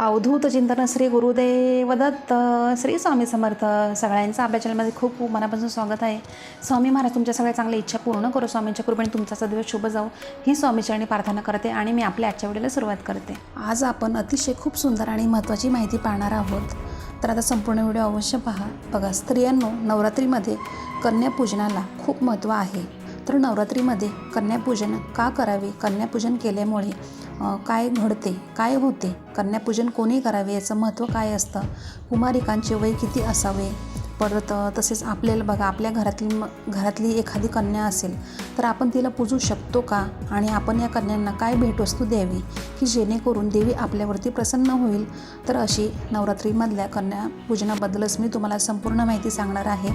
अवधूत चिंतन श्री गुरुदेव दत्त श्री स्वामी समर्थ सगळ्यांचं आपल्या चॅनलमध्ये खूप मनापासून स्वागत आहे. स्वामी महाराज तुमच्या सगळ्या चांगल्या इच्छा पूर्ण करू. स्वामींच्या कृपेने तुमचा सदैव शुभ जाऊ ही स्वामीचरणी प्रार्थना करते आणि मी आपल्या आजच्या व्हिडिओला सुरुवात करते. आज आपण अतिशय खूप सुंदर आणि महत्त्वाची माहिती पाहणार आहोत. तर आता संपूर्ण व्हिडिओ अवश्य पहा. बघा स्त्रियांनो नवरात्रीमध्ये कन्यापूजनाला खूप महत्त्व आहे. तर नवरात्रीमध्ये कन्यापूजन का करावे? कन्यापूजन केल्यामुळे काय घडते काय होते कन्यापूजन कोणी करावे याचं महत्त्व काय असतं? कुमारिकांचे वय किती असावे? परत तसेच आपल्याला बघा आपल्या घरातली घरातली एखादी कन्या असेल तर आपण तिला पूजू शकतो का? आणि आपण या कन्यांना काय भेटवस्तू द्यावी? की जेणेकरून देवी आपल्यावरती प्रसन्न होईल? तर अशी नवरात्रीमधल्या कन्या पूजनाबद्दलच मी तुम्हाला संपूर्ण माहिती सांगणार आहे.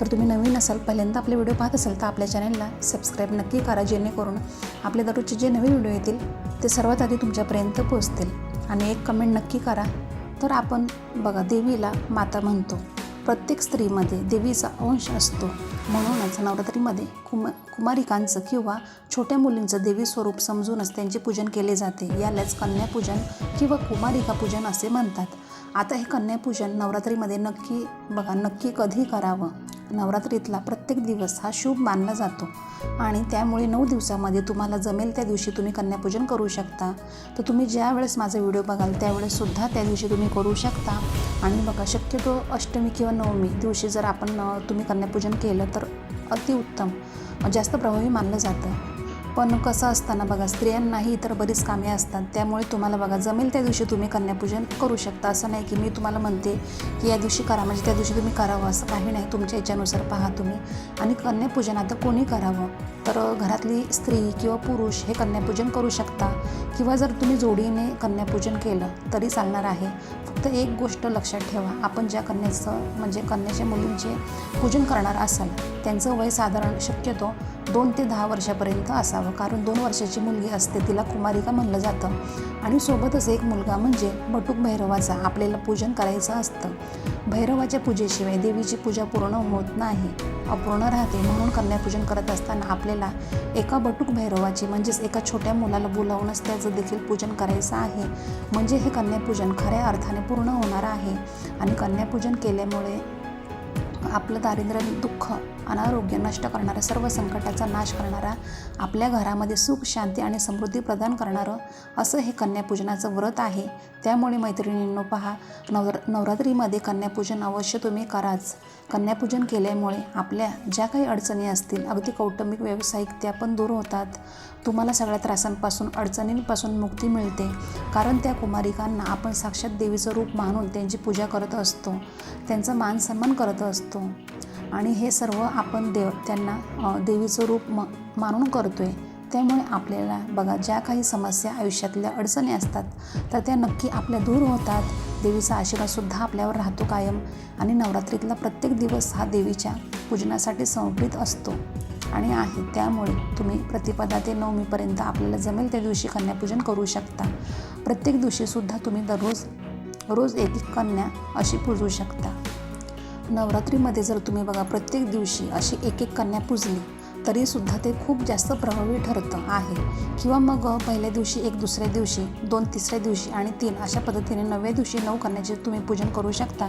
तर तुम्ही नवीन असाल पहिल्यांदा आपले व्हिडिओ पाहत असाल तर आपल्या चॅनलला सबस्क्राईब नक्की करा जेणेकरून आपले दररोजचे जे नवीन व्हिडिओ येतील ते सर्वात आधी तुमच्यापर्यंत पोहोचतील. आणि एक कमेंट नक्की करा. तर आपण बघा देवीला माता म्हणतो. प्रत्येक स्त्रीमध्ये देवीचा अंश असतो. म्हणूनच नवरात्रीमध्ये कुम कुमारिकांचं किंवा छोट्या मुलींचं देवी स्वरूप समजूनच त्यांचे पूजन केले जाते. यालाच कन्यापूजन किंवा कुमारिका पूजन असे म्हणतात. आता हे कन्यापूजन नवरात्रीमध्ये नक्की बघा नक्की कधी करावं? नवरात्रीतला प्रत्येक दिवस हा शुभ मानला जातो. आणि त्यामुळे नऊ दिवसामध्ये तुम्हाला जमेल त्या दिवशी तुम्ही कन्यापूजन करू शकता. तर तुम्ही ज्या वेळेस माझा व्हिडिओ बघाल त्यावेळेससुद्धा त्या दिवशी तुम्ही करू शकता. आणि बघा शक्यतो अष्टमी किंवा नवमी दिवशी जर आपण तुम्ही कन्यापूजन केलं तर अतिउत्तम जास्त प्रभावी मानलं जातं. पण कसं असताना बघा स्त्रियांनाही इतर बरीच कामे असतात. त्यामुळे तुम्हाला बघा जमेल त्या दिवशी तुम्ही कन्यापूजन करू शकता. असं नाही की मी तुम्हाला म्हणते की या दिवशी करा म्हणजे त्या दिवशी तुम्ही करावं असं काही नाही. तुमच्या याच्यानुसार पहा तुम्ही. आणि कन्यापूजन आता कोणी करावं? तर घरातली स्त्री किंवा पुरुष हे कन्यापूजन करू शकता. किंवा जर तुम्ही जोडीने कन्यापूजन केलं तरी चालणार आहे. फक्त एक गोष्ट लक्षात ठेवा. आपण ज्या कन्याचं म्हणजे कन्याच्या मुलींचे पूजन करणार असाल त्यांचं वय साधारण शक्यतो दोन ते दहा वर्षापर्यंत असावं. कारण दोन वर्षाची मुलगी असते तिला कुमारिका म्हणलं जातं. आणि सोबतच एक मुलगा म्हणजे बटूक भैरवाचा. आपल्याला पूजन करायचं असतं. भैरवाच्या पूजेशिवाय देवीची पूजा पूर्ण होत नाही. अपूर्ण राहते. म्हणून कन्यापूजन करत असताना आपल्याला एका बटूक भैरवाची म्हणजेच एका छोट्या मुलाला बोलावूनच त्याचं देखील पूजन करायचं आहे. म्हणजे हे कन्यापूजन खऱ्या अर्थाने पूर्ण होणार आहे. आणि कन्यापूजन केल्यामुळे आपलं दारिद्र्य दुःख अनारोग्य नष्ट करणारा सर्व संकटाचा नाश करणारा आपल्या घरामध्ये सुख शांती आणि समृद्धी प्रदान करणारं असं हे कन्यापूजनाचं व्रत आहे. त्यामुळे मैत्रिणींनो पहा नवर नवरात्रीमध्ये कन्यापूजन अवश्य तुम्ही कराच. कन्यापूजन केल्यामुळे आपल्या ज्या काही अडचणी असतील अगदी कौटुंबिक व्यावसायिक त्या पण दूर होतात. तुम्हाला सगळ्या त्रासांपासून अडचणींपासून मुक्ती मिळते. कारण त्या कुमारिकांना आपण साक्षात देवीचं रूप मानून त्यांची पूजा करत असतो. त्यांचा मान सन्मान करत असतो. आणि हे सर्व आपण देव त्यांना देवीचं रूप म मानून करतो आहे त्यामुळे आपल्याला बघा ज्या काही समस्या आयुष्यातल्या अडचणी असतात तर त्या नक्की आपल्या दूर होतात. देवीचा आशीर्वादसुद्धा आपल्यावर राहतो कायम. आणि नवरात्रीतला प्रत्येक दिवस हा देवीच्या पूजनासाठी समर्पित असतो. आणि आहे. त्यामुळे तुम्ही प्रतिपदा ते नवमीपर्यंत आपल्याला जमेल त्या दिवशी कन्यापूजन करू शकता. प्रत्येक दिवशीसुद्धा तुम्ही दररोज रोज एक एक कन्या अशी पूजू शकता. नवरात्रीमध्ये जर तुम्ही बघा प्रत्येक दिवशी अशी एक एक कन्या पूजली तरीसुद्धा ते खूप जास्त प्रभावी ठरतं आहे. किंवा मग पहिल्या दिवशी एक दुसऱ्या दिवशी दोन तिसऱ्या दिवशी आणि तीन अशा पद्धतीने नवव्या दिवशी नऊ कन्याचे तुम्ही पूजन करू शकता.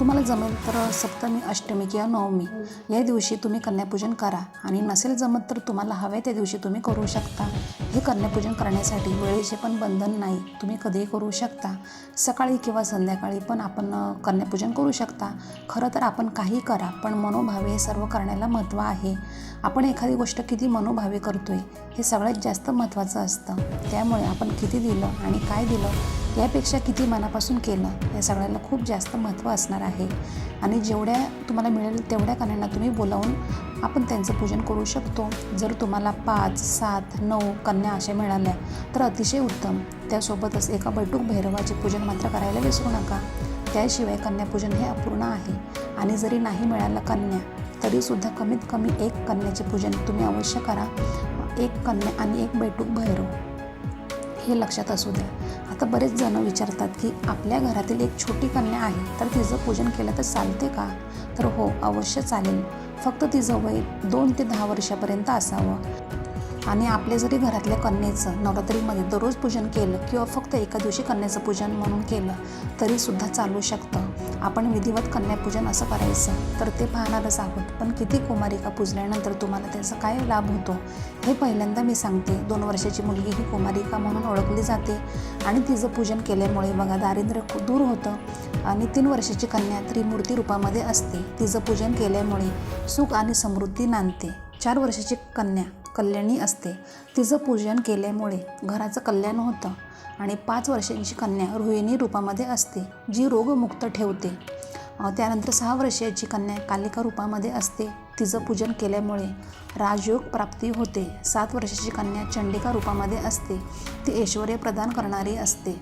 तुम्हाला जमेल तर सप्तमी अष्टमी किंवा नवमी. या दिवशी तुम्ही कन्यापूजन करा आणि नसेल जमत तर तुम्हाला हवे त्या दिवशी तुम्ही करू शकता. हे कन्यापूजन करण्यासाठी वेळेचे पण बंधन नाही तुम्ही कधीही करू शकता. सकाळी किंवा संध्याकाळी पण आपण कन्यापूजन करू शकता. खरं तर आपण काही करा पण मनोभावे हे सर्व करण्याला महत्त्व आहे. आपण एखादी गोष्ट किती मनोभावे करतोय हे सगळ्यात जास्त महत्त्वाचं असतं. त्यामुळे आपण किती दिलं आणि काय दिलं यापेक्षा किती मनापासून केलं या सगळ्याला खूप जास्त महत्त्व असणार आहे. आणि जेवढ्या तुम्हाला मिळेल तेवढ्या कन्यांना तुम्ही बोलावून आपण त्यांचं पूजन करू शकतो. जर तुम्हाला पाच सात नऊ कन्या अशा मिळाल्या तर अतिशय उत्तम. त्यासोबतच एका बैठूक भैरवाचे पूजन मात्र करायला विसरू नका. त्याशिवाय कन्यापूजन हे अपूर्ण आहे. आणि जरी नाही मिळालं कन्या तरीसुद्धा कमीत कमी एक कन्याचे पूजन तुम्ही अवश्य करा. एक कन्या आणि एक बैठूक भैरव. हे लक्षात असू द्या. आता बरेच जण विचारतात की आपल्या घरातील एक छोटी कन्या आहे तर तिचं पूजन केलं तर चालते का? तर हो अवश्य चालेल. फक्त तिचं वय दोन ते दहा वर्षापर्यंत असावं. आणि आपले जरी घरातल्या कन्येचं नवरात्रीमध्ये दररोज पूजन केलं किंवा फक्त एका दिवशी कन्याचं पूजन म्हणून केलं तरीसुद्धा चालू शकतं. आपण विधिवत कन्यापूजन असं करायचं तर ते पाहणारच आहोत. पण किती कुमारिका पूजल्यानंतर तुम्हाला त्याचा काय लाभ होतो? हे पहिल्यांदा मी सांगते. दोन वर्षाची मुलगी ही कुमारिका म्हणून ओळखली जाते आणि तिचं पूजन केल्यामुळे बघा दारिद्र्य खूप दूर होतं आणि तीन वर्षाची कन्या त्रिमूर्ती रूपामध्ये असते. तिचं पूजन केल्यामुळे सुख आणि समृद्धी नांदते. चार वर्षाची कन्या कल्याणी असते. तिचं पूजन केल्यामुळे घराचं कल्याण होतं आणि पाच वर्षांची कन्या रोहिणी रूपामध्ये असते जी रोगमुक्त ठेवते. त्यानंतर सहा वर्षाची कन्या कालिका रूपामध्ये असते. तिचं पूजन केल्यामुळे राजयोग प्राप्ती होते. सात वर्षाची कन्या चंडिका रूपामध्ये असते. ती ऐश्वर प्रदान करणारी असते.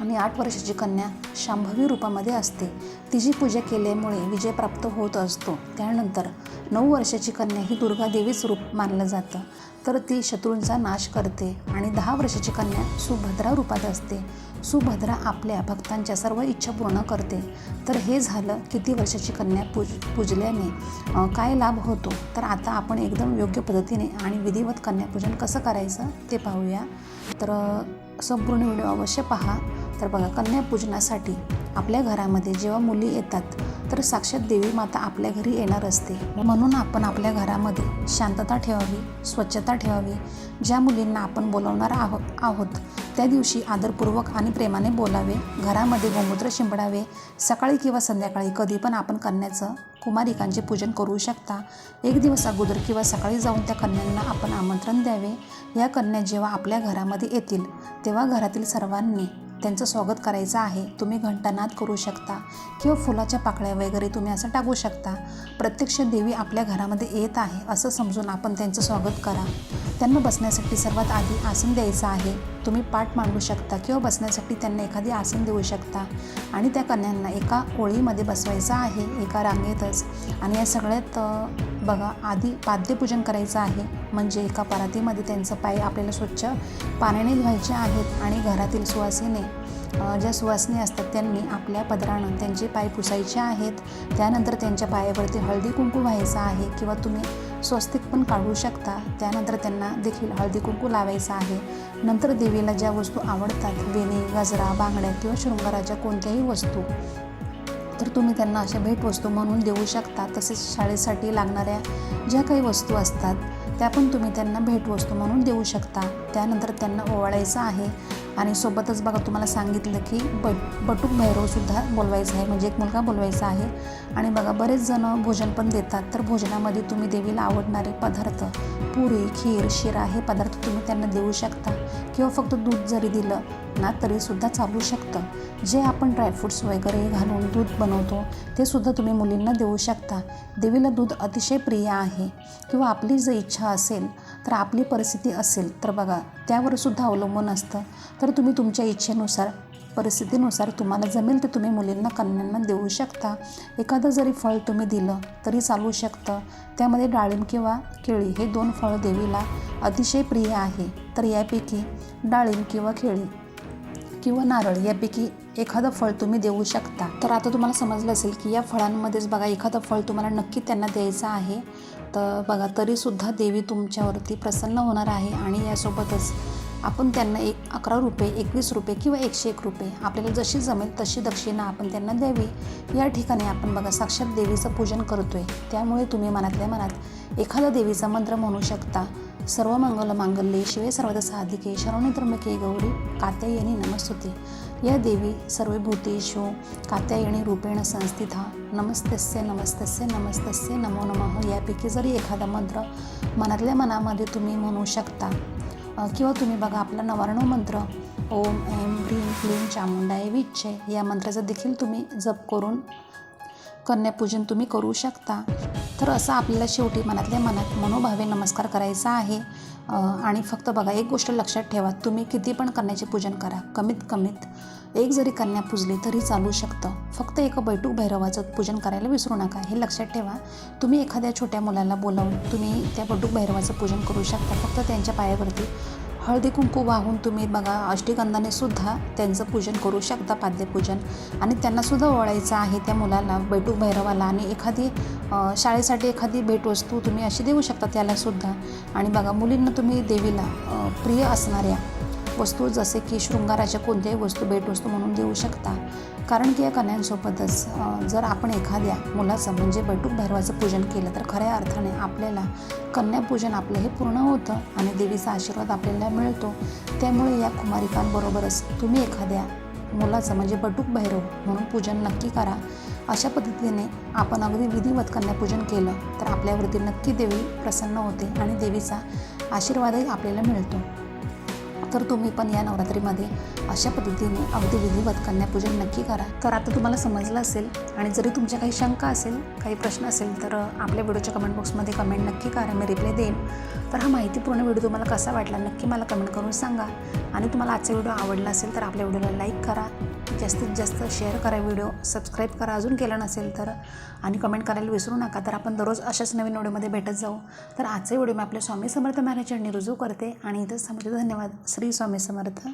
आणि आठ वर्षाची कन्या शांभवी रूपामध्ये असते. तिची पूजा केल्यामुळे विजय प्राप्त होत असतो. त्यानंतर नऊ वर्षाची कन्या ही दुर्गादेवीच रूप मानलं जातं. तर ती शत्रूंचा नाश करते आणि दहा वर्षाची कन्या सुभद्रा रूपात असते. सुभद्रा आपल्या भक्तांच्या सर्व इच्छा पूर्ण करते. तर हे झालं किती वर्षाची कन्या पूज पूजल्याने. काय लाभ होतो? तर आता आपण एकदम योग्य पद्धतीने आणि विधिवत कन्यापूजन कसं करायचं ते पाहूया. तर संपूर्ण व्हिडिओ अवश्य पहा. तर बघा कन्यापूजनासाठी आपल्या घरामध्ये जेव्हा मुली येतात तर साक्षात देवी माता आपल्या घरी येणार असते. म्हणून आपण आपल्या घरामध्ये शांतता ठेवावी स्वच्छता ठेवावी. ज्या मुलींना आपण बोलवणार आहो आहोत त्या दिवशी आदरपूर्वक आणि प्रेमाने बोलावे घरामध्ये गोमूत्र शिंपडावे सकाळी किंवा संध्याकाळी कधी पण आपण कन्याचं कुमारिकांचे पूजन करू शकता. एक दिवस अगोदर किंवा सकाळी जाऊन त्या कन्यांना आपण आमंत्रण द्यावे. या कन्या जेव्हा आपल्या घरामध्ये येतील तेव्हा घरातील सर्वांनी त्यांचं स्वागत करायचं आहे. तुम्ही घंटानाद करू शकता किंवा फुलाच्या पाकळ्या वगैरे तुम्ही असं टाकू शकता. प्रत्यक्ष देवी आपल्या घरामध्ये येत आहे असं समजून आपण त्यांचं स्वागत करा. त्यांना बसण्यासाठी सर्वात आधी आसन द्यायचं आहे. तुम्ही पाठ मांडू शकता किंवा बसण्यासाठी त्यांना एखादी आसन देऊ शकता. आणि त्या कन्यांना एका ओळीमध्ये बसवायचं आहे एका रांगेतच. आणि या सगळ्यात बघा आधी पाद्यपूजन करायचं आहे. म्हणजे एका परातीमध्ये त्यांचं पाय आपल्याला स्वच्छ पाण्याने धुवायचे आहेत आणि घरातील सुवासिने ज्या सुवासिनी असतात त्यांनी आपल्या पदरानं त्यांचे पाय पुसायचे आहेत. त्यानंतर त्यांच्या पायावरती हळदी कुंकू व्हायचं आहे किंवा तुम्ही स्वस्तिक पण काढू शकता. त्यानंतर त्यांना देखील हळदी कुंकू लावायचं आहे. नंतर देवीला ज्या वस्तू आवडतात वेणी गजरा बांगड्या किंवा शृंगाराच्या कोणत्याही वस्तू तर तुम्ही त्यांना अशा भेटवस्तू म्हणून देऊ शकता. तसेच शाळेसाठी लागणाऱ्या ज्या काही वस्तू असतात त्या पण तुम्ही त्यांना भेटवस्तू म्हणून देऊ शकता. त्यानंतर त्यांना ओवाळायचं आहे. आणि सोबतच बघा तुम्हाला सांगितलं की बट बटूक भैरवसुद्धा बोलवायचं आहे. म्हणजे एक मुलगा बोलवायचा आहे. आणि बघा बरेच जण भोजन पण देतात. तर भोजनामध्ये तुम्ही देवीला आवडणारे पदार्थ पुरी खीर शिरा हे पदार्थ तुम्ही त्यांना देऊ शकता. किंवा फक्त दूध जरी दिलं ना तरीसुद्धा चालू शकतं. जे आपण ड्रायफ्रूट्स वगैरे घालून दूध बनवतो ते सुद्धा तुम्ही मुलींना देऊ शकता. देवीला दूध अतिशय प्रिय आहे. किंवा आपली जर इच्छा असेल तर आपली परिस्थिती असेल तर बघा त्यावर सुद्धा अवलंबून असतं. तर तुम्ही तुमच्या इच्छेनुसार परिस्थितीनुसार तुम्हाला जमेल ते तुम्ही मुलींना कन्यांना देऊ शकता. एखादं जरी फळ तुम्ही दिलं तरी चालू शकतं. त्यामध्ये डाळिंब किंवा केळी हे दोन फळ देवीला अतिशय प्रिय आहे. तर यापैकी डाळिंब किंवा केळी किंवा नारळ यापैकी एखादं फळ तुम्ही देऊ शकता. तर आता तुम्हाला समजलं असेल की या फळांमध्येच बघा एखादं फळ तुम्हाला नक्की त्यांना द्यायचं आहे. तर बघा तरीसुद्धा देवी तुमच्यावरती प्रसन्न होणार आहे आणि यासोबतच आपण त्यांना एक अकरा रुपये एकवीस रुपये किंवा एकशे एक रुपये आपल्याला जशी जमेल तशी दक्षिणा आपण त्यांना द्यावी. या ठिकाणी आपण बघा साक्षात देवीचं पूजन करतोय. त्यामुळे तुम्ही मनातल्या मनात एखादा देवीचा मंत्र म्हणू शकता. सर्व मंगल मांगल्ये शिवे सर्वदा साधिके. शरणी त्र्यंबके गौरी कात्यायनी नमस्तुते. या देवी सर्वभूतेषु कात्यायणी रूपेण संस्थिता. नमस्तस्य नमस्तस्य नमस्तस्य नमो नमः. यापैकी जरी एखादा मंत्र मनातल्या मनामध्ये तुम्ही म्हणू शकता किंवा तुम्ही बघा आपला नवारणव मंत्र ओम ऐं ह्रीं क्लीं चामुंडाय विच्छे या मंत्राचा देखील तुम्ही जप करून कन्यापूजन तुम्ही करू शकता. तर असं आपल्याला शेवटी मनातल्या मनात मनोभावे नमस्कार करायचा आहे. आणि फक्त बघा एक गोष्ट लक्षात ठेवा तुम्ही किती पण कन्याचे पूजन करा कमीत कमीत एक जरी कन्या पूजली तरी चालू शकतं. फक्त एका बैठूक भैरवाचं पूजन करायला विसरू नका. हे लक्षात ठेवा तुम्ही एखाद्या छोट्या मुलाला बोलावून तुम्ही त्या बैठूक भैरवाचं पूजन करू शकता फक्त त्यांच्या पायावरती हळदी कुंकू वाहून तुम्ही बघा अष्टिगंधाने सुद्धा त्यांचं पूजन करू शकता पाद्यपूजन. आणि त्यांनासुद्धा ओळायचं आहे त्या मुलाला बेटू भैरवाला. आणि एखादी शाळेसाठी एखादी भेटवस्तू तुम्ही अशी देऊ शकता त्यालासुद्धा आणि बघा मुलींना तुम्ही देवीला प्रिय असणाऱ्या वस्तू जसे की शृंगाराच्या कोणत्याही वस्तू भेटवस्तू म्हणून देऊ शकता. कारण की या कन्यांसोबतच जर आपण एखाद्या मुलाचं म्हणजे बैठूक भैरवाचं पूजन केलं तर खऱ्या अर्थाने आपल्याला कन्यापूजन आपलं हे पूर्ण होतं आणि देवीचा आशीर्वाद आपल्याला मिळतो. त्यामुळे या कुमारिकांबरोबरच तुम्ही एखाद्या मुलाचं म्हणजे बटूक भैरव म्हणून पूजन नक्की करा. अशा पद्धतीने आपण अगदी विधिवत कन्यापूजन केलं तर आपल्यावरती नक्की देवी प्रसन्न होते आणि देवीचा आशीर्वादही आपल्याला मिळतो. तर तुम्ही पण या नवरात्रीमध्ये अशा पद्धतीने अगदी विधिवत कन्यापूजन नक्की करा. तर आता तुम्हाला समजलं असेल आणि जरी तुमच्या काही शंका असेल काही प्रश्न असेल तर आपल्या व्हिडिओच्या कमेंट बॉक्समध्ये कमेंट नक्की करा. मी रिप्लाय देईन. तर हा माहितीपूर्ण व्हिडिओ तुम्हाला कसा वाटला नक्की मला कमेंट करून सांगा. आणि तुम्हाला आजचा व्हिडिओ आवडला असेल तर आपल्या व्हिडिओला लाईक करा. जास्तीत जास्त शेअर करा व्हिडिओ. सबस्क्राईब करा अजून केलं नसेल तर. आणि कमेंट करायला विसरू नका. तर आपण दररोज अशाच नवीन व्हिडिओमध्ये भेटत जाऊ. तर आजचा व्हिडिओ मी आपल्या स्वामी समर्थ महाराजांनी रुजू करते. आणि इथं समर्थ धन्यवाद. श्री स्वामी समर्थ.